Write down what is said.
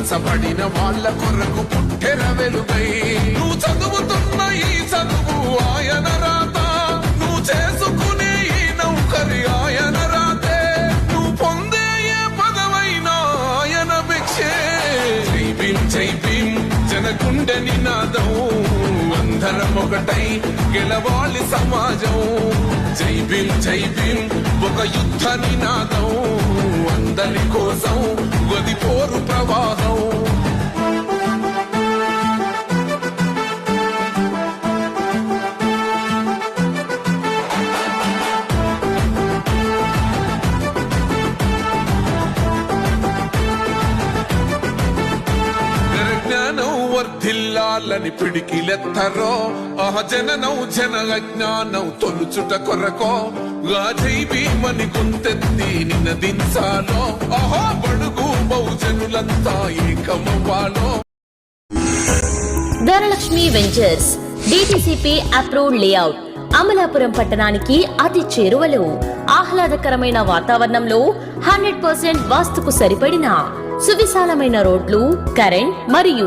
అనసబడిన వాళ్ళ కొరకు పుట్టెర వెలుగై. నువ్వు చదువుతున్న ఈ చదువు ఆయన రాత. నువ్వు చేసుకునే ఈ నౌకరి ఆయన రాతే. నువ్వు పొందే ఏ పదవైన ఆయన భిక్షే. జై భీం జై భీం జనకుండ నినాదం. అందరం ఒకటై గెలవాలి సమాజం. జై భీం జై భీం ఒక యుద్ధ నినాదం. అందరి కోసం గది పోరు ప్రవాహం. వర్ధిల్లాలని పిడికిలెత్తరో ఆ జననం జన అజ్ఞానం తొలుచుట కొరకో గాజై భీమని గుంతెత్తి నినదించాలో ఆహా బడుగు బహుజనులంతా ఏకమవ్వాలో. Dhanalakshmi ventures DTCP approved layout Amalapuram పట్టణానికి అతి చేరువలో. ఆహ్లాదకరమైన వాతావరణంలో హండ్రెడ్ పర్సెంట్ వాస్తుకు సరిపడిన సువిశాలమైన రోడ్లు కరెంట్ మరియు